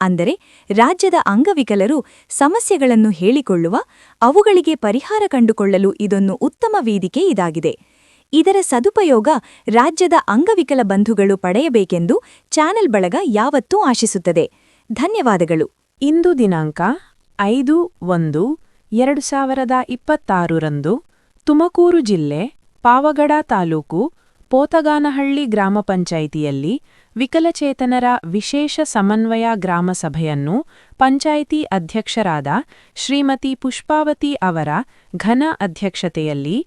ಅಂದರೆ ರಾಜ್ಯದ ಅಂಗವಿಕಲರು ಸಮಸ್ಯೆಗಳನ್ನು ಹೇಳಿಕೊಳ್ಳುವ, ಅವುಗಳಿಗೆ ಪರಿಹಾರ ಕಂಡುಕೊಳ್ಳಲು ಇದೊಂದು ಉತ್ತಮ ವೇದಿಕೆ ಇದಾಗಿದೆ. ಇದರ ಸದುಪಯೋಗ ರಾಜ್ಯದ ಅಂಗವಿಕಲ ಬಂಧುಗಳು ಪಡೆಯಬೇಕೆಂದು ಚಾನೆಲ್ ಬಳಗ ಯಾವತ್ತೂ ಆಶಿಸುತ್ತದೆ. ಧನ್ಯವಾದಗಳು. ಇಂದು ದಿನಾಂಕ ಐದು ಒಂದು ಎರಡು ಸಾವಿರದ ಇಪ್ಪತ್ತಾರರಂದು ತುಮಕೂರು ಜಿಲ್ಲೆ ಪಾವಗಡ ತಾಲೂಕು ಪೋತಗಾನಹಳ್ಳಿ ಗ್ರಾಮ ಪಂಚಾಯಿತಿಯಲ್ಲಿ ವಿಕಲಚೇತನರ ವಿಶೇಷ ಸಮನ್ವಯ ಗ್ರಾಮ ಸಭೆಯನ್ನು ಪಂಚಾಯಿತಿ ಅಧ್ಯಕ್ಷರಾದ ಶ್ರೀಮತಿ ಪುಷ್ಪಾವತಿ ಅವರ ಘನ ಅಧ್ಯಕ್ಷತೆಯಲ್ಲಿ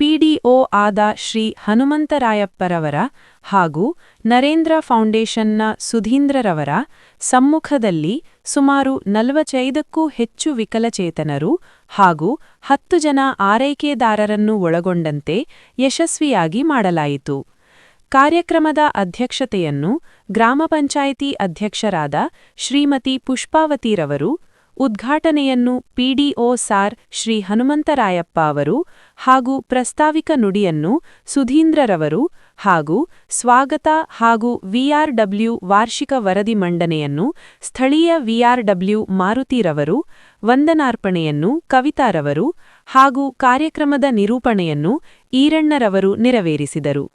ಪಿಡಿಒ ಆದ ಶ್ರೀ ಹನುಮಂತರಾಯಪ್ಪರವರ ಹಾಗೂ ನರೇಂದ್ರ ಫೌಂಡೇಶನ್ನ ಸುಧೀಂದ್ರರವರ ಸಮ್ಮುಖದಲ್ಲಿ ಸುಮಾರು ನಲವತ್ತೈದಕ್ಕೂ ಹೆಚ್ಚು ವಿಕಲಚೇತನರು ಹಾಗೂ ಹತ್ತು ಜನ ಆರೈಕೆದಾರರನ್ನು ಒಳಗೊಂಡಂತೆ ಯಶಸ್ವಿಯಾಗಿ ಮಾಡಲಾಯಿತು. ಕಾರ್ಯಕ್ರಮದ ಅಧ್ಯಕ್ಷತೆಯನ್ನು ಗ್ರಾಮ ಪಂಚಾಯಿತಿ ಅಧ್ಯಕ್ಷರಾದ ಶ್ರೀಮತಿ ಪುಷ್ಪಾವತಿರವರು ಉದ್ಘಾಟನೆಯನ್ನು ಪಿಡಿಒ ಸಾರ್ ಶ್ರೀ ಹನುಮಂತರಾಯಪ್ಪ ಅವರು ಹಾಗೂ ಪ್ರಸ್ತಾವಿಕ ನುಡಿಯನ್ನು ಸುಧೀಂದ್ರರವರು ಹಾಗೂ ಸ್ವಾಗತ ಹಾಗೂ ವಿಆರ್ಡಬ್ಲ್ಯೂ ವಾರ್ಷಿಕ ವರದಿ ಮಂಡನೆಯನ್ನು ಸ್ಥಳೀಯ ವಿಆರ್ಡಬ್ಲ್ಯೂ ಮಾರುತಿರವರು ವಂದನಾರ್ಪಣೆಯನ್ನು ಕವಿತಾರವರು ಹಾಗೂ ಕಾರ್ಯಕ್ರಮದ ನಿರೂಪಣೆಯನ್ನು ಈರಣ್ಣರವರು ನೆರವೇರಿಸಿದರು.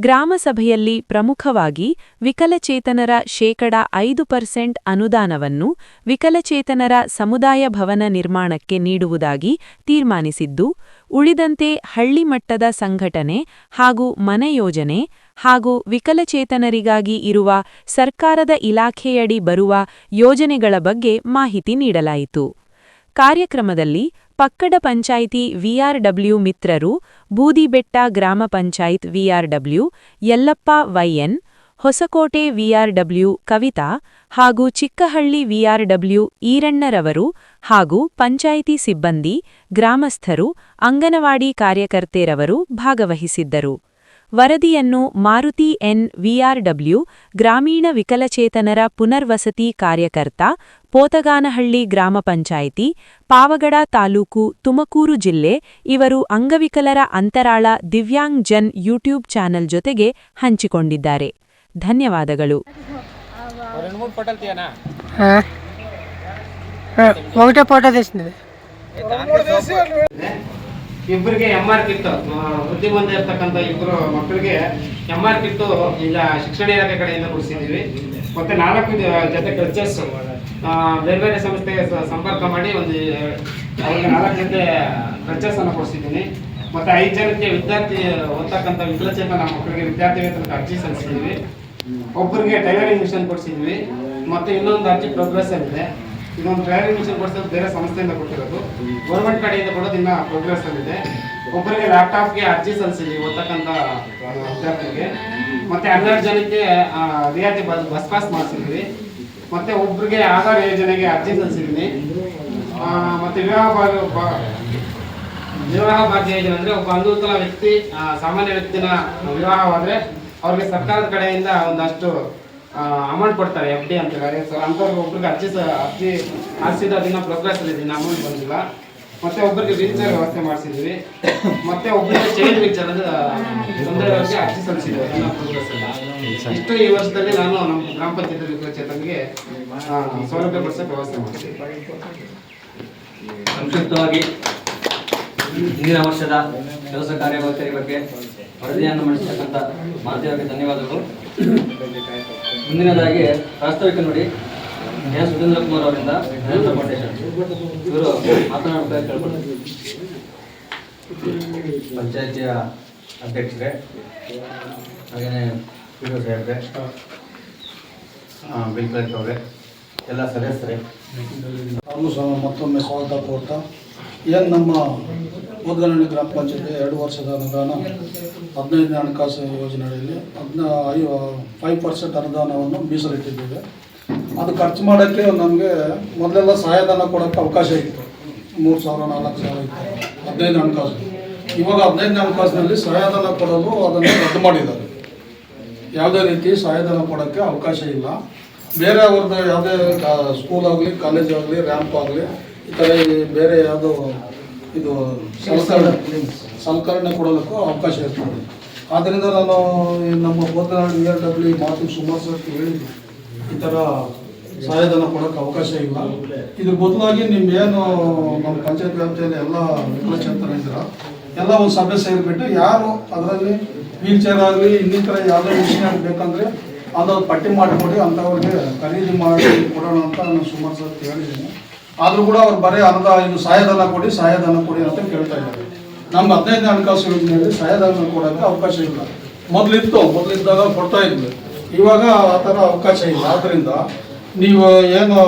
ಗ್ರಾಮಸಭೆಯಲ್ಲಿ ಪ್ರಮುಖವಾಗಿ ವಿಕಲಚೇತನರ ಶೇಕಡ ಐದು ಪರ್ಸೆಂಟ್ ಅನುದಾನವನ್ನು ವಿಕಲಚೇತನರ ಸಮುದಾಯ ಭವನ ನಿರ್ಮಾಣಕ್ಕೆ ನೀಡುವುದಾಗಿ ತೀರ್ಮಾನಿಸಿದ್ದು, ಉಳಿದಂತೆ ಹಳ್ಳಿ ಮಟ್ಟದ ಸಂಘಟನೆ ಹಾಗೂ ಮನೆ ಯೋಜನೆ ಹಾಗೂ ವಿಕಲಚೇತನರಿಗಾಗಿ ಇರುವ ಸರ್ಕಾರದ ಇಲಾಖೆಯಡಿ ಬರುವ ಯೋಜನೆಗಳ ಬಗ್ಗೆ ಮಾಹಿತಿ ನೀಡಲಾಯಿತು. ಕಾರ್ಯಕ್ರಮದಲ್ಲಿ ಪಕ್ಕಡ ಪಂಚಾಯಿತಿ ವಿಆರ್ಡಬ್ಲ್ಯೂ ಮಿತ್ರರು ಬೂದಿಬೆಟ್ಟ ಗ್ರಾಮ panchayat VRW Yallappa Y N, Hosakote VRW Kavitha ಹಾಗೂ ಚಿಕ್ಕಹಳ್ಳಿ ವಿಆರ್ಡಬ್ಲ್ಯೂ ಈರಣ್ಣರವರು ಹಾಗೂ ಪಂಚಾಯಿತಿ ಸಿಬ್ಬಂದಿ, ಗ್ರಾಮಸ್ಥರು, ಅಂಗನವಾಡಿ ಕಾರ್ಯಕರ್ತೆಯರವರು ಭಾಗವಹಿಸಿದ್ದರು. ವರದಿಯನ್ನು ಮಾರುತಿ ಎನ್ ವಿಆರ್ಡಬ್ಲ್ಯೂ ಗ್ರಾಮೀಣ ವಿಕಲಚೇತನರ ಪುನರ್ವಸತಿ ಕಾರ್ಯಕರ್ತ ಪೋತಗಾನಹಳ್ಳಿ ಗ್ರಾಮ ಪಂಚಾಯಿತಿ ಪಾವಗಡ ತಾಲೂಕು ತುಮಕೂರು ಜಿಲ್ಲೆ ಇವರು ಅಂಗವಿಕಲರ ಅಂತರಾಳ ದಿವ್ಯಾಂಗ್ ಜನ್ ಯೂಟ್ಯೂಬ್ ಚಾನೆಲ್ ಜೊತೆಗೆ ಹಂಚಿಕೊಂಡಿದ್ದಾರೆ. ಧನ್ಯವಾದಗಳು. ಇಬ್ಬರಿಗೆ ಎಂ ಆರ್ ಕಿತ್ತು. ಬುದ್ಧಿಮಂದ ಇರ್ತಕ್ಕಂಥ ಇಬ್ಬರು ಮಕ್ಕಳಿಗೆ ಎಂ ಆರ್ ಕಿತ್ತು ಇಲ್ಲ ಶಿಕ್ಷಣ ಇಲಾಖೆ ಕಡೆಯಿಂದ ಕೊಡಿಸಿದ್ದೀವಿ. ಮತ್ತೆ ನಾಲ್ಕು ಜೊತೆ ಕಲ್ಚರ್ಸ್ ಬೇರೆ ಬೇರೆ ಸಂಸ್ಥೆಗೆ ಸ- ಸಂಪರ್ಕ ಮಾಡಿ ಒಂದು ಅವರಿಗೆ ನಾಲ್ಕು ಕ್ರಚಸ್ ಅನ್ನು ಕೊಡಿಸಿದ್ದೀನಿ. ಮತ್ತು ಐದು ಜನಕ್ಕೆ ವಿದ್ಯಾರ್ಥಿ ಓದ್ತಕ್ಕಂಥ ವಿಕಲಚೇತನ ಮಕ್ಕಳಿಗೆ ವಿದ್ಯಾರ್ಥಿ ವೇತನಕ್ಕೆ ಅರ್ಜಿ ಸಲ್ಲಿಸಿದ್ದೀವಿ. ಒಬ್ಬರಿಗೆ ಟೈಲರಿಂಗ್ ಮಿಷನ್ ಕೊಡಿಸಿದ್ವಿ ಮತ್ತು ಇನ್ನೊಂದು ಅರ್ಜಿ ಪ್ರೋಗ್ರೆಸ್ ಇದೆ ಇನ್ನೊಂದು ಟೈಲರಿಂಗ್ ಮಿಷನ್ ಕೊಡಿಸೋದು ಬೇರೆ ಸಂಸ್ಥೆಯಿಂದ ಕೊಟ್ಟಿರೋದು. ಗೌರ್ಮೆಂಟ್ ಕಡೆಯಿಂದ ಕೊಡೋದು ಇನ್ನೂ ಪ್ರೋಗ್ರೆಸ್ ಅಲ್ಲಿದೆ. ಒಬ್ಬರಿಗೆ ಲ್ಯಾಪ್ಟಾಪ್ಗೆ ಅರ್ಜಿ ಸಲ್ಲಿಸಿದ್ವಿ ಓದ್ತಕ್ಕಂಥ ವಿದ್ಯಾರ್ಥಿಗೆ ಮತ್ತು ಹನ್ನೆರಡು ಜನಕ್ಕೆ ರಿಯಾಯಿತಿ ಬಸ್ ಪಾಸ್ ಮಾಡಿಸಿದ್ವಿ ಮತ್ತೆ ಒಬ್ಬರಿಗೆ ಆಧಾರ್ ಯೋಜನೆಗೆ ಅರ್ಜಿ ಸಲ್ಲಿಸಿದ್ದೀನಿ ಮತ್ತೆ ವಿವಾಹ ವಿವಾಹ ಭಾಗ್ಯ ಯೋಜನೆ ಅಂದ್ರೆ ಒಬ್ಬ ಅಂಗವಿಕಲ ವ್ಯಕ್ತಿ ಸಾಮಾನ್ಯ ವ್ಯಕ್ತಿನ ವಿವಾಹವಾದ್ರೆ ಅವ್ರಿಗೆ ಸರ್ಕಾರದ ಕಡೆಯಿಂದ ಒಂದಷ್ಟು ಅಮೌಂಟ್ ಕೊಡ್ತಾರೆ ಎಫ್ ಡಿ ಅಂತ ಹೇಳಿ. ಸೊ ಅಂಥವ್ರಿಗೆ ಒಬ್ರಿಗೆ ಅರ್ಜಿ ಅರ್ಜಿ ಹಾಕ್ಸಿದ್ದು ದಿನ ಪ್ರೋಗ್ರೆಸ್ ಅಲ್ಲಿ ಅಮೌಂಟ್ ಬಂದಿಲ್ಲ. ಮತ್ತೆ ಒಬ್ಬರಿಗೆ ವೀಲ್ ಚೇರ್ ವ್ಯವಸ್ಥೆ ಮಾಡಿಸಿದ್ವಿ. ಮತ್ತೆ ಒಬ್ಬರಿಗೆ ಚೈನ್ ವೀಲ್ ಅಂದ್ರೆ ತೊಂದರೆ ಅವ್ರಿಗೆ ಅರ್ಜಿ ಪ್ರೋಗ್ರೆಸ್ ಇಷ್ಟು ಈ ವರ್ಷದಲ್ಲಿ ನಾನು ನಮ್ಮ ಗ್ರಾಮ ಪಂಚಾಯತ್ ವಿಕಲಚೇತನಿಗೆ ಸೌಲಭ್ಯ ಪಡಿಸೋಕೆ ವ್ಯವಸ್ಥೆ ಮಾಡ್ತೀವಿ ಸಂಕ್ಷಿಪ್ತವಾಗಿ ಹಿಂದಿನ ವರ್ಷದ ಕೆಲಸ ಕಾರ್ಯವೈಖರಿ ಬಗ್ಗೆ ವರದಿಯನ್ನು ಮಂಡಿಸತಕ್ಕಂಥ ಮಾಧ್ಯಮಕ್ಕೆ ಧನ್ಯವಾದಗಳು. ಮುಂದಿನದಾಗಿ ವಾಸ್ತವಿಕ ನೋಡಿ ಎಸ್ ಸುಧೀಂದ್ರ ಕುಮಾರ್ ಅವರಿಂದ ನರೇಂದ್ರ ಫೌಂಡೇಶನ್. ಇವರು ಮಾತನಾಡ್ತಾ ಕೇಳ್ಬೋದು ಪಂಚಾಯತಿಯ ಅಧ್ಯಕ್ಷರೇ ಹಾಗೆಯೇ ಪಿ ಡಿ ಸಾಹೇಬ್ರೆ ಬಿಲ್ ಕ್ಲರ್ಕ್ ಅವರೇ ಎಲ್ಲ ಸದಸ್ಯರೇ. ಅವ್ರಿಗೂ ಸಹ ಮತ್ತೊಮ್ಮೆ ಸ್ವಾಗತ ಕೋರ್ತಾ ಏನು ನಮ್ಮ ಮೊದಲನೇ ಗ್ರಾಮ ಪಂಚಾಯತಿ ಎರಡು ವರ್ಷದ ಅನುದಾನ ಹದಿನೈದನೇ ಹಣಕಾಸು ಯೋಜನೆಯಲ್ಲಿ ಹದಿನ ಐ ಫೈವ್ ಪರ್ಸೆಂಟ್ ಅನುದಾನವನ್ನು ಮೀಸಲಿಟ್ಟಿದ್ದೇವೆ. ಅದು ಖರ್ಚು ಮಾಡೋಕ್ಕೆ ನಮಗೆ ಮೊದಲೆಲ್ಲ ಸಹಾಯಧನ ಕೊಡೋಕ್ಕೆ ಅವಕಾಶ ಇತ್ತು. ಮೂರು ಸಾವಿರ, ನಾಲ್ಕು ಸಾವಿರ ಇತ್ತು. ಹದಿನೈದು ಹಣಕಾಸು. ಇವಾಗ ಹದಿನೈದು ಹಣಕಾಸಿನಲ್ಲಿ ಸಹಾಯಧನ ಕೊಡಲು ಅದನ್ನು ರದ್ದು ಮಾಡಿದ್ದಾರೆ. ಯಾವುದೇ ರೀತಿ ಸಹಾಯಧನ ಕೊಡೋಕ್ಕೆ ಅವಕಾಶ ಇಲ್ಲ. ಬೇರೆ ಅವ್ರದ್ದು ಯಾವುದೇ ಸ್ಕೂಲ್ ಆಗಲಿ ಕಾಲೇಜ್ ಆಗಲಿ ರ್ಯಾಂಪ್ ಆಗಲಿ, ಈ ಥರ ಬೇರೆ ಯಾವುದೋ ಇದು ಸಲಕರಣೆ ಸಲಕರಣೆ ಕೊಡೋದಕ್ಕೂ ಅವಕಾಶ ಇರ್ತದೆ. ಆದ್ದರಿಂದ ನಾನು ನಮ್ಮ ಬೋಧನಾ ವಿ ಆರ್ ಡಬ್ಲ್ಯೂ ಮಾತು ಸುಮಾರು ಸರ್ ಹೇಳಿದ್ದೆ. ಈ ಥರ ಸಹಾಯಧನ ಕೊಡೋಕ್ಕೆ ಅವಕಾಶ ಇಲ್ಲ. ಇದ್ರ ಬದಲಾಗಿ ನಿಮ್ಗೇನು ನಮ್ಮ ಪಂಚಾಯತ್ ವ್ಯಾಪ್ತಿಯಲ್ಲಿ ಎಲ್ಲ ವಿಕಲಚೇತನ ಇದ್ದೀರ? ಎಲ್ಲ ಒಂದು ಸಭೆ ಸೇರಿಬಿಟ್ಟು ಯಾರು ಅದರಲ್ಲಿ ವೀಲ್ ಚೇರ್ ಆಗಲಿ, ಇನ್ನಿತರ ಯಾವುದೇ ವಿಷಯ ಬೇಕಂದ್ರೆ ಅದೊಂದು ಪಟ್ಟಿ ಮಾಡಿಕೊಡಿ, ಅಂಥವ್ರಿಗೆ ಖರೀದಿ ಮಾಡಿ ಕೊಡೋಣ ಅಂತ ನಾನು ಸುಮಾರು ಸರ್ತಿ ಕೇಳಿದ್ದೀನಿ. ಆದರೂ ಕೂಡ ಅವ್ರು ಬರೀ ಅರ್ಧ ಇದು ಸಹಾಯಧನ ಕೊಡಿ ಸಹಾಯಧನ ಕೊಡಿ ಅಂತ ಕೇಳ್ತಾ ಇದ್ದಾರೆ. ನಮ್ಮ ಹದಿನೈದನೇ ಹಣಕಾಸು ಯೋಜನೆಯಲ್ಲಿ ಸಹಾಯಧನ ಕೊಡೋಕ್ಕೆ ಅವಕಾಶ ಇಲ್ಲ. ಮೊದಲಿತ್ತು, ಮೊದಲಿದ್ದಾಗ ಕೊಡ್ತಾ ಇದ್ವಿ. ಇವಾಗ ಆ ಥರ ಅವಕಾಶ ಇಲ್ಲ. ಆದ್ದರಿಂದ ನೀವು ಏನು